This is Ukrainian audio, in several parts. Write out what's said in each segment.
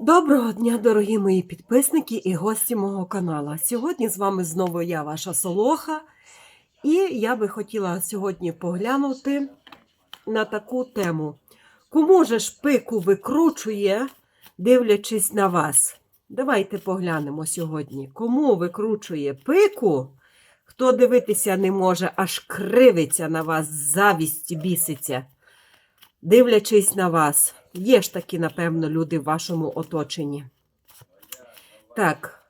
Доброго дня, дорогі мої підписники і гості мого каналу. Сьогодні з вами знову я, ваша Солоха, і я би хотіла сьогодні поглянути на таку тему. Кому же ж пику викручує, дивлячись на вас? Давайте поглянемо сьогодні. Кому викручує пику? Хто дивитися не може, аж кривиться на вас, завість біситься дивлячись на вас. Є ж такі, напевно, люди в вашому оточенні. Так,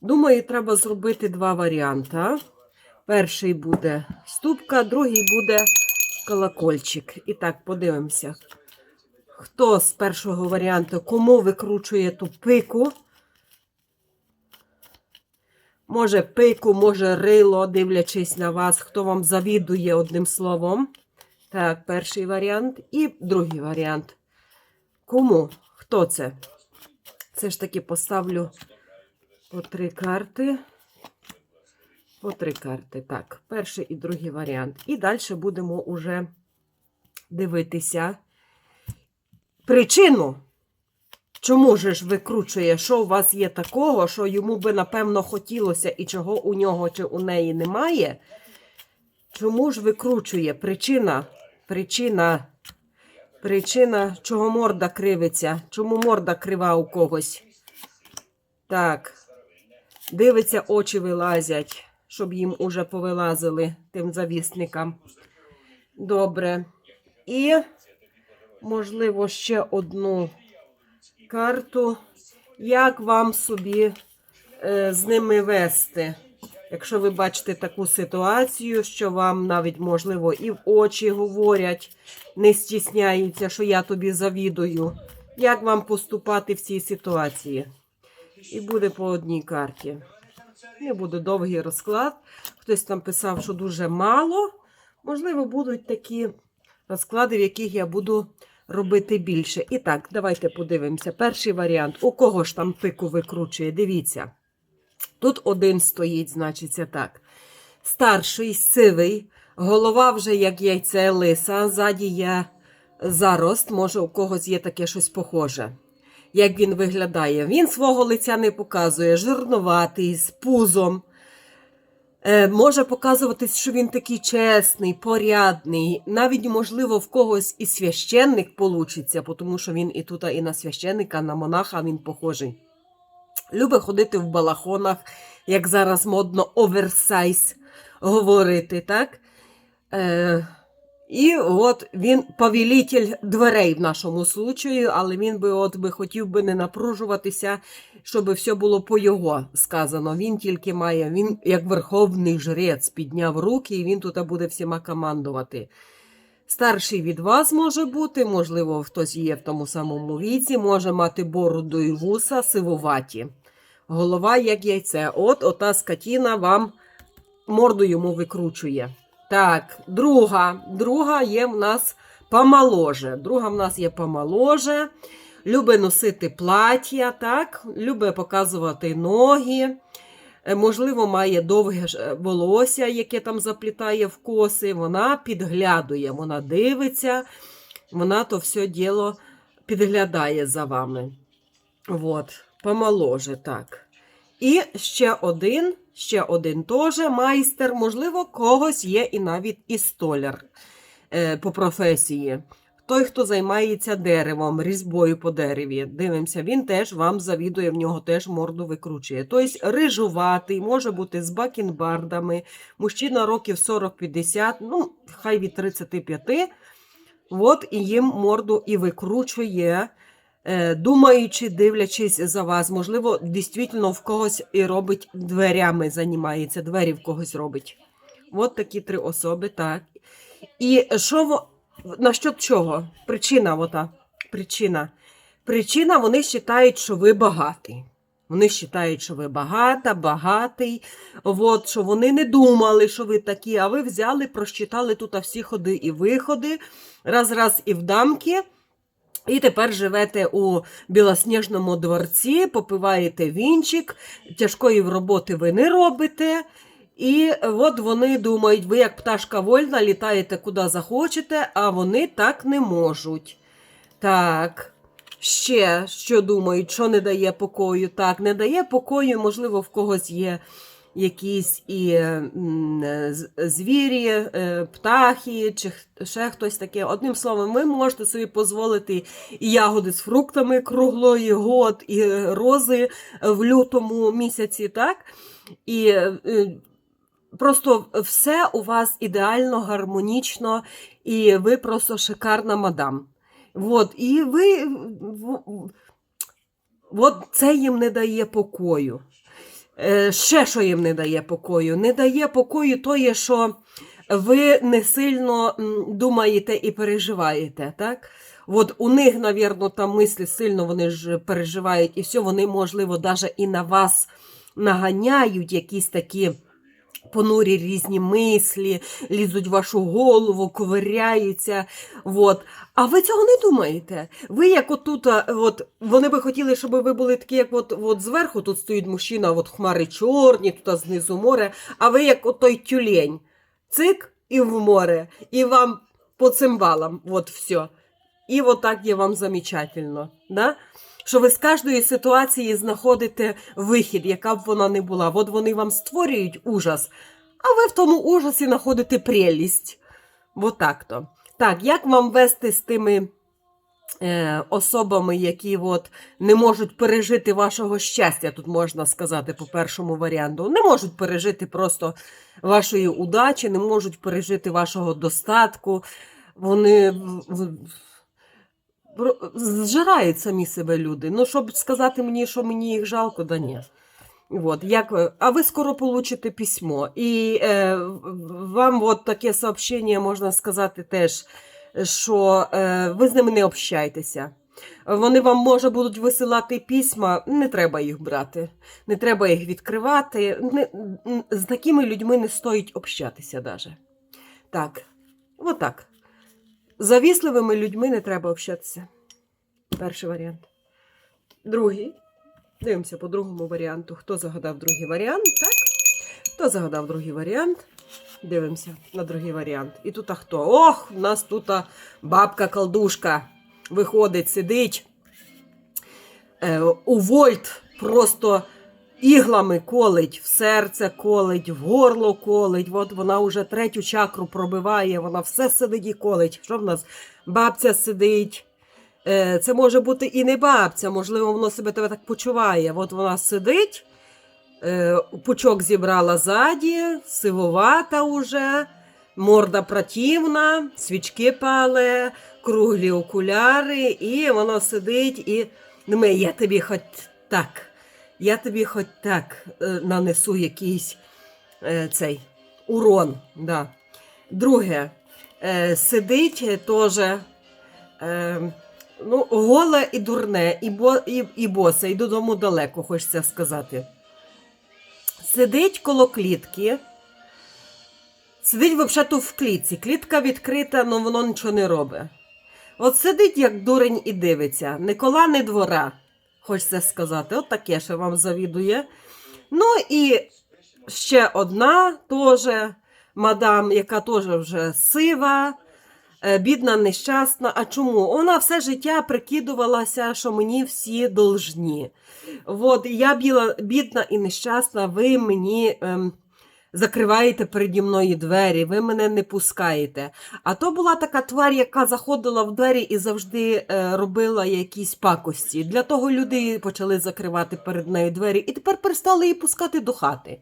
думаю, треба зробити два варіанти. Перший буде ступка, другий буде колокольчик. І так, подивимося. Хто з першого варіанту, кому викручує ту пику? Може, пику, може, рило, дивлячись на вас, хто вам завідує одним словом. Так, перший варіант. І другий варіант. Кому? Хто це? Це ж таки поставлю по три карти. По три карти. Так, перший і другий варіант. І далі будемо уже дивитися причину. Чому же ж викручує, що у вас є такого, що йому би напевно хотілося і чого у нього чи у неї немає? Чому ж викручує? Причина, причина, причина, чого морда кривиться, чому морда крива у когось. Так, дивиться, очі вилазять, щоб їм уже повилазили тим завісникам. Добре. І, можливо, ще одну карту. Як вам собі е, з ними вести? Якщо ви бачите таку ситуацію, що вам навіть, можливо, і в очі говорять, не стісняються, що я тобі завідую. Як вам поступати в цій ситуації? І буде по одній карті. Не буде довгий розклад. Хтось там писав, що дуже мало. Можливо, будуть такі розклади, в яких я буду робити більше. І так, давайте подивимося. Перший варіант. У кого ж там пику викручує? Дивіться. Тут один стоїть, значиться так. Старший, сивий, голова вже як яйце лиса, ззаді є зарост, може, у когось є таке щось похоже. Як він виглядає? Він свого лиця не показує, жирнуватий, з пузом. Е, може показуватись, що він такий чесний, порядний. Навіть, можливо, в когось і священник получиться, тому що він і тут, і на священника, на монаха він похожий. Любить ходити в балахонах, як зараз модно оверсайз говорити, так? Е, і от він повелитель дверей в нашому случаю, але він би от би хотів би не напружуватися, щоб все було по його сказано. Він тільки має, він як верховний жрець підняв руки, і він тут буде всіма командувати. Старший від вас може бути, можливо, хтось є в тому самому віці, може мати бороду і вуса сивуваті. Голова як яйце. От ота скотіна вам морду йому викручує. Так, друга. Друга є в нас помоложе. Друга в нас є помоложе. Любить носити плаття, так? любить показувати ноги. Е, Можливо, має довге е, волосся, яке там заплітає в коси. Вона підглядує, вона дивиться, вона то все діло підглядає за вами. От, помоложе, так. І ще один, ще один теж майстер, можливо, когось є і навіть і столяр е, по професії. Той, хто займається деревом, різьбою по дереві, дивимося, він теж вам завідує, в нього теж морду викручує. Тобто рижуватий, може бути з бакенбардами, мужчина років 40-50, ну, хай від 35. От і їм морду і викручує, думаючи, дивлячись за вас. Можливо, дійсно в когось і робить дверями, займається, двері в когось робить. От такі три особи, так. І що во- насчет чого? Причина ота. Причина. Причина, вони вважають, що ви багатий. Вони вважають, що ви багата, багатий. От, що вони не думали, що ви такі, а ви взяли, просчитали тут всі ходи і виходи, раз-раз і в дамки. І тепер живете у білосніжному дворці, попиваєте вінчик, тяжкої роботи ви не робите. І от вони думають, ви як пташка вольна, літаєте куди захочете, а вони так не можуть. Так. ще що думають, що не дає покою. Так, не дає покою, можливо, в когось є якісь і звірі, е, птахи, чи ще хтось таке. Одним словом, ви можете собі дозволити і ягоди з фруктами круглої год, і е, рози в лютому місяці, так? І е, просто все у вас ідеально, гармонічно, і ви просто шикарна мадам. От, і ви от це їм не дає покою. Е, ще що їм не дає покою? Не дає покою тоє, що ви не сильно думаєте і переживаєте, так? От у них, навірно, там мислі сильно вони ж переживають, і все, вони, можливо, навіть і на вас наганяють якісь такі понурі різні мислі, лізуть в вашу голову, ковиряються. От. А ви цього не думаєте. Ви як отут, от, вони би хотіли, щоб ви були такі, як от, от зверху тут стоїть мужчина, от хмари чорні, тут знизу море, а ви як от той тюлень. Цик і в море, і вам по цимбалам, от все. І от так є вам замечательно. Да? Що ви з кожної ситуації знаходите вихід, яка б вона не була. От вони вам створюють ужас, а ви в тому ужасі знаходите прелість. От так то. Так, як вам вести з тими е, особами, які от не можуть пережити вашого щастя, тут можна сказати по першому варіанту. Не можуть пережити просто вашої удачі, не можуть пережити вашого достатку. Вони зжирають самі себе люди. Ну, щоб сказати мені, що мені їх жалко, да ні. От, як, а ви скоро получите письмо. І е, вам от таке сообщення можна сказати теж, що е, ви з ними не общайтеся. Вони вам, може, будуть висилати письма, не треба їх брати, не треба їх відкривати. Не, з такими людьми не стоїть общатися даже. Так, отак. Завісливими людьми не треба общатися. Перший варіант. Другий. Дивимося по другому варіанту. Хто загадав другий варіант? Так? Хто загадав другий варіант? Дивимося на другий варіант. І тут а хто? Ох, у нас тут бабка-колдушка виходить, сидить. Е, вольт просто іглами колить, в серце колить, в горло колить. От вона вже третю чакру пробиває, вона все сидить і колить. Що в нас? Бабця сидить. Е, Це може бути і не бабця, можливо, воно себе тебе так почуває. От вона сидить, е, пучок зібрала ззаді, сивовата уже, морда противна, свічки пале, круглі окуляри, і воно сидить і думає, я тобі хоч так, я тобі хоч так е, нанесу якийсь е, цей урон. Да. Друге, е, сидить теж. Ну, голе і дурне, і, бо, і, і босе, і додому далеко, хочеться сказати. Сидить коло клітки. Сидить взагалі в клітці. Клітка відкрита, але воно нічого не робить. От сидить, як дурень, і дивиться. Ні кола, ні двора, хочеться сказати. От таке ще вам завідує. Ну і ще одна теж мадам, яка теж вже сива. Е, бідна, нещасна. А чому? Вона все життя прикидувалася, що мені всі должні. От, я біла, бідна і нещасна, ви мені ем, закриваєте переді мною двері, ви мене не пускаєте. А то була така тварь, яка заходила в двері і завжди е, робила якісь пакості. Для того люди почали закривати перед нею двері і тепер перестали її пускати до хати.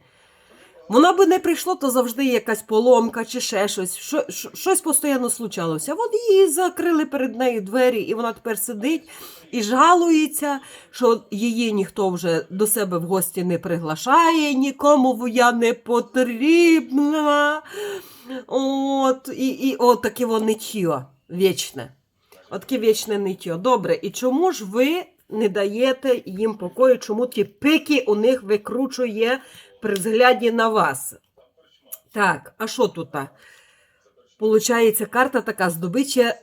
Вона би не прийшло, то завжди якась поломка чи ще щось. Що, що- щось постійно случалося. От її закрили перед нею двері, і вона тепер сидить і жалується, що її ніхто вже до себе в гості не приглашає, нікому я не потрібна. От, і, і от таке ниття вічне. От таке вічне ниття. Добре, і чому ж ви не даєте їм покою, чому ті пики у них викручує при взгляді на вас? Так, а що тут? Получається, карта така здобича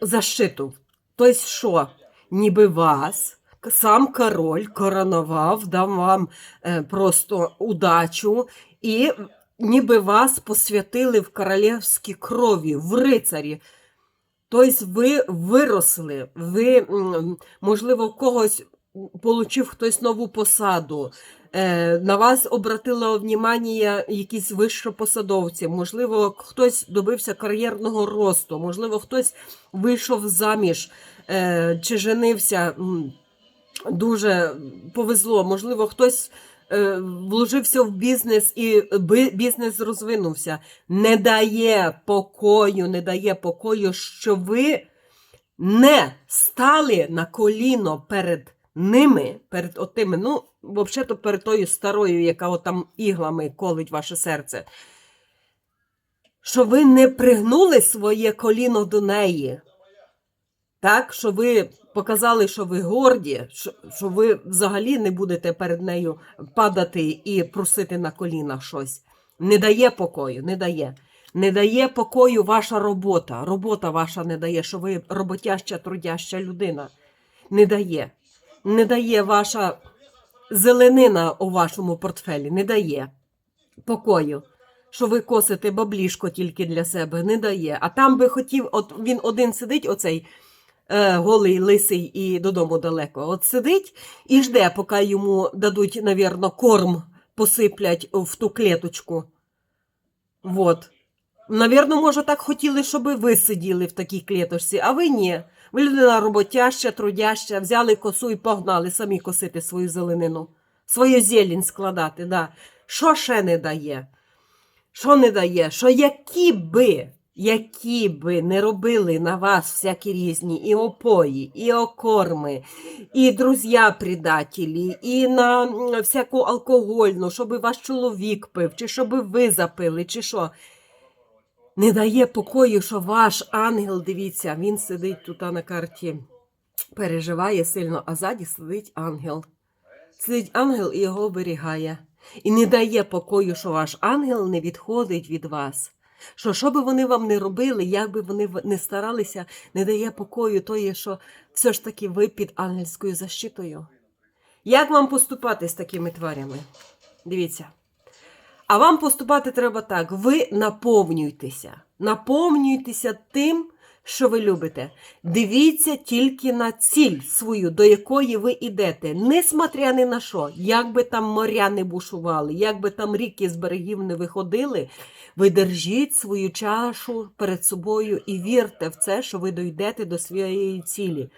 защиту. Тобто, що, ніби вас, сам король коронував, дав вам е, просто удачу, і ніби вас посвятили в королівській крові, в рицарі. Тобто ви виросли, ви, можливо, в когось получив хтось нову посаду, на вас обратило внимання якісь вищопосадовці, можливо, хтось добився кар'єрного росту, можливо, хтось вийшов заміж е, чи женився. Дуже повезло, можливо, хтось е, вложився в бізнес і бізнес розвинувся. Не дає покою, не дає покою, що ви не стали на коліно перед ними, перед отими, ну, взагалі, перед тою старою, яка отам іглами колить ваше серце. Що ви не пригнули своє коліно до неї. Так, що ви показали, що ви горді, що, що ви взагалі не будете перед нею падати і просити на коліна щось. Не дає покою, не дає. Не дає покою ваша робота. Робота ваша не дає, що ви роботяща, трудяща людина. Не дає. Не дає ваша зеленина у вашому портфелі, не дає покою. Що ви косите баблішко тільки для себе, не дає. А там би хотів, от він один сидить, оцей е, голий, лисий і додому далеко. От сидить і жде, поки йому дадуть, навірно, корм посиплять в ту клеточку. Вот. Навірно, може, так хотіли, щоб ви сиділи в такій клеточці, а ви ні. Ви людина роботяща, трудяща, взяли косу і погнали самі косити свою зеленину, свою зелень складати. Да. Що ще не дає? Що не дає? Що які би, які би не робили на вас всякі різні і опої, і окорми, і друзі предателі, і на всяку алкогольну, щоб ваш чоловік пив, чи щоб ви запили, чи що. Не дає покою, що ваш ангел, дивіться, він сидить тут на карті, переживає сильно, а ззаді сидить ангел. Сидить ангел і його оберігає. І не дає покою, що ваш ангел не відходить від вас. Що що би вони вам не робили, як би вони не старалися, не дає покою тої, що все ж таки ви під ангельською защитою. Як вам поступати з такими тварями? Дивіться. А вам поступати треба так: ви наповнюйтеся. Наповнюйтеся тим, що ви любите. Дивіться тільки на ціль свою, до якої ви йдете, несмотря ні на що, як би там моря не бушували, як би там ріки з берегів не виходили, ви держіть свою чашу перед собою і вірте в це, що ви дійдете до своєї цілі.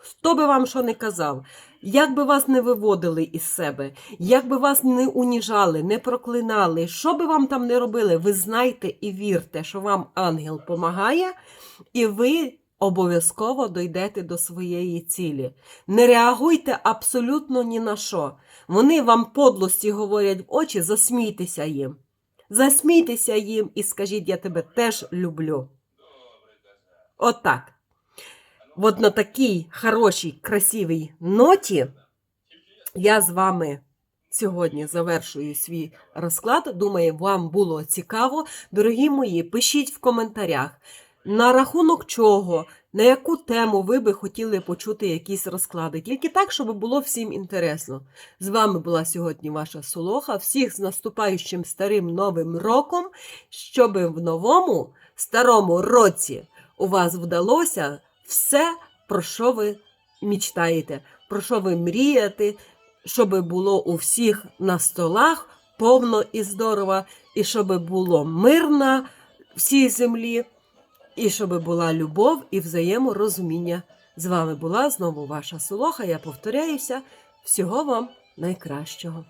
Хто би вам що не казав, як би вас не виводили із себе, як би вас не уніжали, не проклинали, що би вам там не робили, ви знайте і вірте, що вам ангел помагає, і ви обов'язково дійдете до своєї цілі. Не реагуйте абсолютно ні на що. Вони вам подлості говорять в очі, засмійтеся їм. Засмійтеся їм і скажіть, я тебе теж люблю. Отак. От на такій хорошій, красивій ноті я з вами сьогодні завершую свій розклад. Думаю, вам було цікаво. Дорогі мої, пишіть в коментарях, на рахунок чого, на яку тему ви би хотіли почути якісь розклади. Тільки так, щоб було всім інтересно. З вами була сьогодні ваша Солоха. Всіх з наступаючим старим новим роком, щоб в новому старому році у вас вдалося все, про що ви мічтаєте, про що ви мрієте, щоб було у всіх на столах повно і здорово, і щоб було мир на всій землі, і щоб була любов і взаєморозуміння. З вами була знову ваша Солоха. Я повторяюся. Всього вам найкращого.